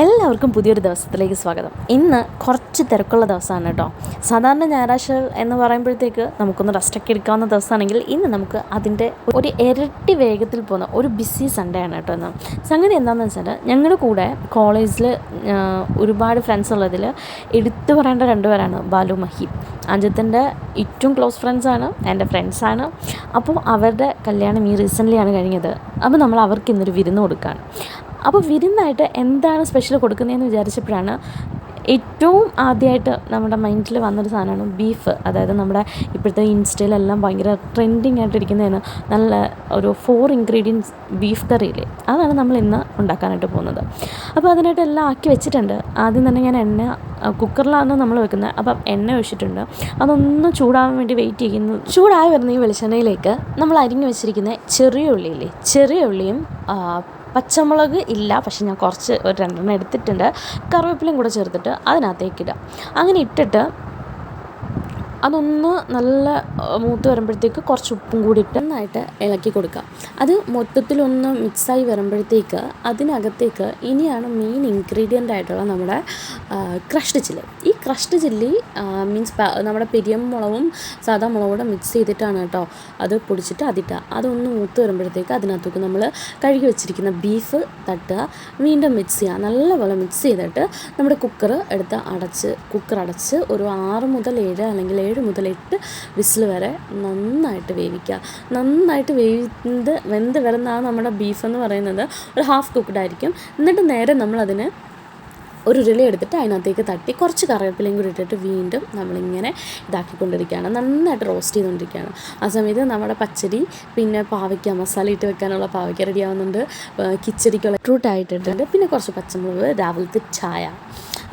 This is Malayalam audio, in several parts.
എല്ലാവർക്കും പുതിയൊരു ദിവസത്തിലേക്ക് സ്വാഗതം. ഇന്ന് കുറച്ച് തിരക്കുള്ള ദിവസമാണ് കേട്ടോ. സാധാരണ ഞായറാഴ്ച എന്ന് പറയുമ്പോഴത്തേക്ക് നമുക്കൊന്ന് റെസ്റ്റൊക്കെ എടുക്കാവുന്ന ദിവസമാണെങ്കിൽ ഇന്ന് നമുക്ക് അതിന്റെ ഒരു ഇരട്ടി വേഗത്തിൽ പോകുന്ന ഒരു ബിസി സൺഡേ ആണ് കേട്ടോ ഇന്ന്. സംഗതി എന്താണെന്ന് വെച്ചാൽ ഞങ്ങളുടെ കൂടെ കോളേജിൽ ഒരുപാട് ഫ്രണ്ട്സ് ഉള്ളതിൽ എടുത്തു പറയേണ്ട രണ്ടുപേരാണ് ബാലു മഹി. അജിത്തിന്റെ ഏറ്റവും ക്ലോസ് ഫ്രണ്ട്സാണ് എന്റെ ഫ്രണ്ട്സാണ് അപ്പോൾ അവരുടെ കല്യാണം ഈ റീസെന്റ്ലി ആണ് കഴിഞ്ഞത്. അപ്പോൾ നമ്മൾ അവർക്ക് ഇന്നൊരു വിരുന്ന് കൊടുക്കുകയാണ് അപ്പോൾ വിരുന്നായിട്ട് എന്താണ് സ്പെഷ്യൽ കൊടുക്കുന്നതെന്ന് വിചാരിച്ചപ്പോഴാണ് ഏറ്റവും ആദ്യമായിട്ട് നമ്മുടെ മൈൻഡിൽ വന്നൊരു സാധനമാണ് ബീഫ്. അതായത് നമ്മുടെ ഇപ്പോഴത്തെ ഇൻസ്റ്റയിലെല്ലാം ഭയങ്കര ട്രെൻഡിങ് ആയിട്ടിരിക്കുന്നതാണ് നല്ല ഒരു ഫോർ ഇൻഗ്രീഡിയൻസ് ബീഫ് കറിയില്ലേ അതാണ് നമ്മൾ ഇന്ന് ഉണ്ടാക്കാനായിട്ട് പോകുന്നത്. അപ്പോൾ അതിനായിട്ട് എല്ലാം ആക്കി വെച്ചിട്ടുണ്ട്. ആദ്യം തന്നെ ഞാൻ എണ്ണ കുക്കറിലാണ് നമ്മൾ വെക്കുന്നത്. അപ്പം എണ്ണ ഒഴിച്ചിട്ടുണ്ട്. അതൊന്ന് ചൂടാവാൻ വേണ്ടി വെയിറ്റ് ചെയ്യുന്നു. ചൂടായി വരുന്ന ഈ വെളിച്ചെണ്ണയിലേക്ക് നമ്മൾ അരിഞ്ഞു വെച്ചിരിക്കുന്ന ചെറിയ ഉള്ളിയില്ലേ ചെറിയ ഉള്ളിയും പച്ചമുളക് ഇല്ല പക്ഷെ ഞാൻ കുറച്ച് ഒരു രണ്ടെണ്ണം എടുത്തിട്ടുണ്ട്. കറിവേപ്പിലയും കൂടെ ചേർത്തിട്ട് അതിനകത്തേക്ക് ഇടാം. അങ്ങനെ ഇട്ടിട്ട് അതൊന്ന് നല്ല മൂത്ത് വരുമ്പോഴത്തേക്ക് കുറച്ച് ഉപ്പും കൂടി ഇട്ട് നന്നായിട്ട് ഇളക്കി കൊടുക്കുക. അത് മൊത്തത്തിലൊന്ന് മിക്സായി വരുമ്പോഴത്തേക്ക് അതിനകത്തേക്ക് ഇനിയാണ് മെയിൻ ഇൻഗ്രീഡിയന്റ് ആയിട്ടുള്ള നമ്മുടെ ക്രഷ്ഡ് ചില്ലി ഈ ക്രഷ്ഡ് ചില്ലി മീൻസ് നമ്മുടെ പെരിയം മുളകും സാധാ മുളകും കൂടെ മിക്സ് ചെയ്തിട്ടാണ് കേട്ടോ അത് പൊടിച്ചിട്ട് അതിട്ടുക അതൊന്ന് മൂത്ത് വരുമ്പോഴത്തേക്ക് അതിനകത്തേക്ക് നമ്മൾ കഴുകി വെച്ചിരിക്കുന്ന ബീഫ് തട്ടുക വീണ്ടും മിക്സ് ചെയ്യുക. നല്ലപോലെ മിക്സ് ചെയ്തിട്ട് നമ്മുടെ കുക്കർ എടുത്ത് അടച്ച് കുക്കർ അടച്ച് ഒരു ആറ് മുതൽ ഏഴ് അല്ലെങ്കിൽ ഏഴ് മുതൽ എട്ട് വിസിൽ വരെ നന്നായിട്ട് വേവിക്കുക. നന്നായിട്ട് വേവിന്ത് വെന്ത് വരുന്നതാണ് നമ്മുടെ ബീഫ് എന്ന് പറയുന്നത് ഒരു ഹാഫ് കുക്ക്ഡ് ആയിരിക്കും. എന്നിട്ട് നേരെ നമ്മളതിന് ഒരു ഉരുളി എടുത്തിട്ട് അതിനകത്തേക്ക് തട്ടി കുറച്ച് കറിവേപ്പിലയും കൂടി ഇട്ടിട്ട് വീണ്ടും നമ്മളിങ്ങനെ ഇതാക്കിക്കൊണ്ടിരിക്കുകയാണ്. നന്നായിട്ട് റോസ്റ്റ് ചെയ്തുകൊണ്ടിരിക്കുകയാണ്. ആ സമയത്ത് നമ്മുടെ പച്ചരി പിന്നെ പാവയ്ക്ക മസാല ഇട്ട് വെക്കാനുള്ള പാവയ്ക്ക റെഡി ആവുന്നുണ്ട്. കിച്ചടിക്കുള്ള ഫ്രൂട്ട് ആയിട്ടിട്ടുണ്ട് പിന്നെ കുറച്ച് പച്ചമുളക് രാവിലത്തെ ചായ.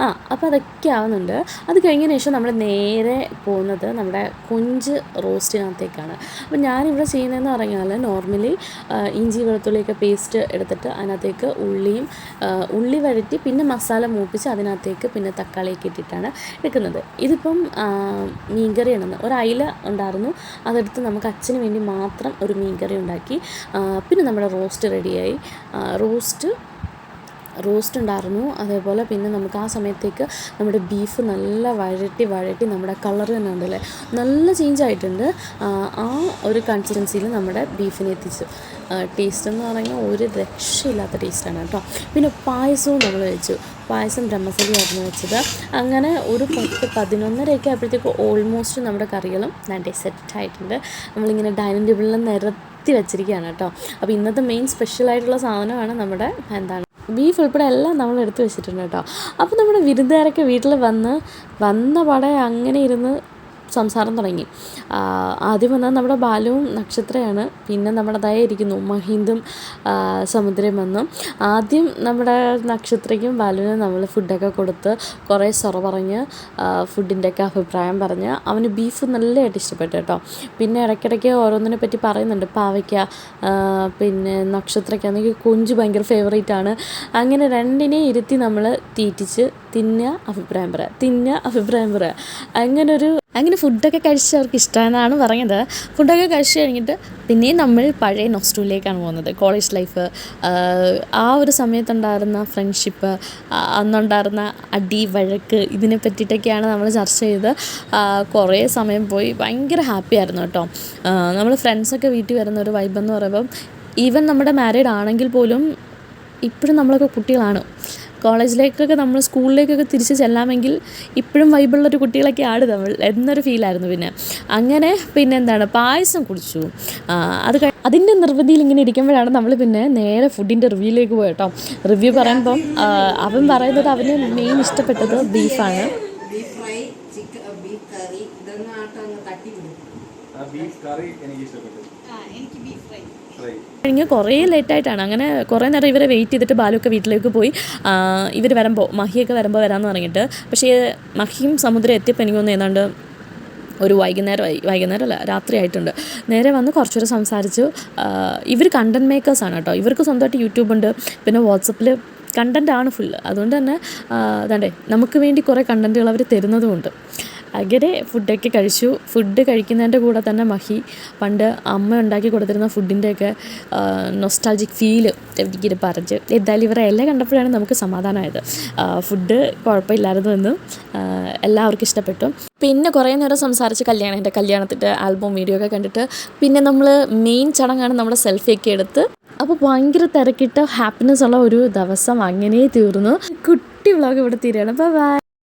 ആ അപ്പോൾ അതൊക്കെ ആവുന്നുണ്ട്. അത് കഴിഞ്ഞതിന് ശേഷം നമ്മൾ നേരെ പോകുന്നത് നമ്മുടെ കൊഞ്ച് റോസ്റ്റിനകത്തേക്കാണ്. അപ്പോൾ ഞാനിവിടെ ചെയ്യുന്നതെന്ന് പറഞ്ഞാൽ നോർമലി ഇഞ്ചി വെളുത്തുള്ളിയൊക്കെ പേസ്റ്റ് എടുത്തിട്ട് അതിനകത്തേക്ക് ഉള്ളിയും ഉള്ളി വഴറ്റി പിന്നെ മസാല മൂപ്പിച്ച് അതിനകത്തേക്ക് പിന്നെ തക്കാളിയൊക്കെ ഇട്ടിട്ടാണ് എടുക്കുന്നത്. ഇതിപ്പം മീൻകറി ഉണ്ടെന്ന് ഒരു അയില ഉണ്ടായിരുന്നു. അതെടുത്ത് നമുക്ക് അച്ഛന് വേണ്ടി മാത്രം ഒരു മീൻകറി ഉണ്ടാക്കി പിന്നെ നമ്മുടെ റോസ്റ്റ് റെഡിയായി. റോസ്റ്റ് റോസ്റ്റ് ഉണ്ടായിരുന്നു. അതേപോലെ പിന്നെ നമുക്ക് ആ സമയത്തേക്ക് നമ്മുടെ ബീഫ് നല്ല വഴറ്റി വഴറ്റി നമ്മുടെ കളർ തന്നെ ഉണ്ടല്ലേ? നല്ല ചേഞ്ച് ആയിട്ടുണ്ട്. ആ, ഒരു കൺസിസ്റ്റൻസിയിൽ നമ്മുടെ ബീഫിനെ എത്തിച്ചു. ടേസ്റ്റ് എന്ന് പറഞ്ഞാൽ ഒരു രക്ഷയില്ലാത്ത ടേസ്റ്റാണ് കേട്ടോ. പിന്നെ പായസവും നമ്മൾ വെച്ചു. പായസം ബ്രഹ്മസലിയായിരുന്നു വെച്ചത്. അങ്ങനെ ഒരു പത്ത് പതിനൊന്നരയൊക്കെ ആയപ്പോഴത്തേക്ക് ഓൾമോസ്റ്റ് നമ്മുടെ കറികളും നല്ല സെറ്റായിട്ടുണ്ട് നമ്മളിങ്ങനെ ഡൈനിങ് ടേബിളിൽ നിരത്തി വെച്ചിരിക്കുകയാണ് കേട്ടോ. അപ്പോൾ ഇന്നത്തെ മെയിൻ സ്പെഷ്യലായിട്ടുള്ള സാധനമാണ് നമ്മുടെ എന്താണ്? ബീഫ് ഉൾപ്പെടെ എല്ലാം നമ്മൾ എടുത്തു വെച്ചിട്ടുണ്ട് കേട്ടോ. അപ്പോൾ നമ്മുടെ വിരുന്നുകാരൊക്കെ വീട്ടിൽ വന്ന് വന്ന പാടെ അങ്ങനെ ഇരുന്ന് സംസാരം തുടങ്ങി. ആദ്യം വന്നത് നമ്മുടെ ബാലുവും നക്ഷത്രയാണ്. പിന്നെ നമ്മുടേതായ ഇരിക്കുന്നു മഹീന്ദും ആ, സമുദ്രം വന്നു. ആദ്യം നമ്മുടെ നക്ഷത്രയ്ക്കും ബാലുവിനും നമ്മൾ ഫുഡൊക്കെ കൊടുത്ത് കുറേ സൊറ പറഞ്ഞ് ഫുഡിന്റെയൊക്കെ അഭിപ്രായം പറഞ്ഞ് അവന് ബീഫ് നല്ലതായിട്ട് ഇഷ്ടപ്പെട്ടു കേട്ടോ. പിന്നെ ഇടയ്ക്കിടയ്ക്ക് ഓരോന്നിനെ പറ്റി പറയുന്നുണ്ട്. പാവയ്ക്ക പിന്നെ നക്ഷത്രയ്ക്കാണെങ്കിൽ കൊഞ്ച് ഭയങ്കര ഫേവറേറ്റ് ആണ്. അങ്ങനെ രണ്ടിനെ ഇരുത്തി നമ്മൾ തീറ്റിച്ച് തിന്നുക അഭിപ്രായം പറയുക തിന്നുക അഭിപ്രായം പറയുക അങ്ങനൊരു അങ്ങനെ ഫുഡൊക്കെ കഴിച്ച് അവർക്ക് ഇഷ്ടമെന്നാണ് പറഞ്ഞത് ഫുഡൊക്കെ കഴിച്ച് കഴിഞ്ഞിട്ട് പിന്നെയും നമ്മൾ പഴയ നോസ്റ്റൂലിലേക്കാണ് പോകുന്നത്. കോളേജ് ലൈഫ് ആ ഒരു സമയത്തുണ്ടായിരുന്ന ഫ്രണ്ട്ഷിപ്പ് അന്നുണ്ടായിരുന്ന അടി വഴക്ക് ഇതിനെ പറ്റിയിട്ടൊക്കെയാണ് നമ്മൾ ചർച്ച ചെയ്ത് കുറേ സമയം പോയി ഭയങ്കര ഹാപ്പി ആയിരുന്നു കേട്ടോ. നമ്മൾ ഫ്രണ്ട്സൊക്കെ വീട്ടിൽ വരുന്ന ഒരു വൈബ് എന്ന് പറയുമ്പം ഈവൻ നമ്മുടെ മാരീഡ് ആണെങ്കിൽ പോലും ഇപ്പോഴും നമ്മളൊക്കെ കുട്ടികളാണ്. കോളേജിലേക്കൊക്കെ നമ്മൾ സ്കൂളിലേക്കൊക്കെ തിരിച്ച് ചെല്ലാമെങ്കിൽ ഇപ്പോഴും വൈബിളുള്ളൊരു കുട്ടികളൊക്കെ ആട് നമ്മൾ എന്നൊരു ഫീലായിരുന്നു പിന്നെ. അങ്ങനെ പിന്നെ എന്താണ് പായസം കുടിച്ചു. അത് അതിന്റെ നിർവൃതിയിൽ ഇങ്ങനെ ഇരിക്കുമ്പോഴാണ് നമ്മൾ പിന്നെ നേരെ ഫുഡിന്റെ റിവ്യൂയിലേക്ക് പോയി കേട്ടോ. റിവ്യൂ പറയുമ്പം അവൻ പറയുന്നത് അവന് മെയിൻ ഇഷ്ടപ്പെട്ടത് ബീഫാണ് beef fry chicken beef curry ഇതൊന്നും ആട്ടോ തട്ടി കഴിഞ്ഞ് കുറേ ലേറ്റായിട്ടാണ് അങ്ങനെ കുറേ നേരം ഇവരെ വെയിറ്റ് ചെയ്തിട്ട് ബാലുവൊക്കെ വീട്ടിലേക്ക് പോയി. ഇവർ വരുമ്പോൾ മഹിയൊക്കെ വരുമ്പോൾ വരാമെന്ന് പറഞ്ഞിട്ട്. പക്ഷേ മഹിയും സമുദ്രം എത്തിയപ്പോൾ എനിക്ക് തോന്നുന്നു ഏതാണ്ട് ഒരു വൈകുന്നേരമായി വൈകുന്നേരം അല്ല രാത്രിയായിട്ടുണ്ട് നേരെ വന്ന് കുറച്ചുകൂടെ സംസാരിച്ചു. ഇവർ കണ്ടന്റ് മേക്കേഴ്സാണ് കേട്ടോ. ഇവർക്ക് സ്വന്തമായിട്ട് യൂട്യൂബ് ഉണ്ട്. പിന്നെ വാട്സപ്പിൽ കണ്ടന്റ് ആണ് ഫുൾ അതുകൊണ്ട് തന്നെ അതാണ്ടേ നമുക്ക് വേണ്ടി കുറേ കണ്ടന്റുകൾ അവർ തരുന്നതുമുണ്ട് അങ്ങനെ ഫുഡൊക്കെ കഴിച്ചു. ഫുഡ് കഴിക്കുന്നതിന്റെ കൂടെ തന്നെ മഹി പണ്ട് അമ്മ ഉണ്ടാക്കി കൊടുത്തിരുന്ന ഫുഡിന്റെയൊക്കെ നൊസ്റ്റാൾജിക് ഫീൽ എനിക്കിത് പറഞ്ഞ്. എന്തായാലും ഇവരെ എല്ലാം കണ്ടപ്പോഴാണ് നമുക്ക് സമാധാനമായത്. ഫുഡ് കുഴപ്പമില്ലായിരുന്നു എന്ന് എല്ലാവർക്കും ഇഷ്ടപ്പെട്ടു. പിന്നെ കുറേ നേരം സംസാരിച്ച് കല്യാണം എന്റെ കല്യാണത്തിന്റെ ആൽബം വീഡിയോ ഒക്കെ കണ്ടിട്ട് പിന്നെ നമ്മൾ മെയിൻ ചടങ്ങാണ് നമ്മുടെ സെൽഫിയൊക്കെ എടുത്ത്. അപ്പോൾ ഭയങ്കര തിരക്കിട്ട ഹാപ്പിനെസ് ഉള്ള ഒരു ദിവസം അങ്ങനെ തീർന്നു. കുട്ടി വ്ളോഗ് ഇവിടെ തീരുകയാണ്. അപ്പോൾ ബൈ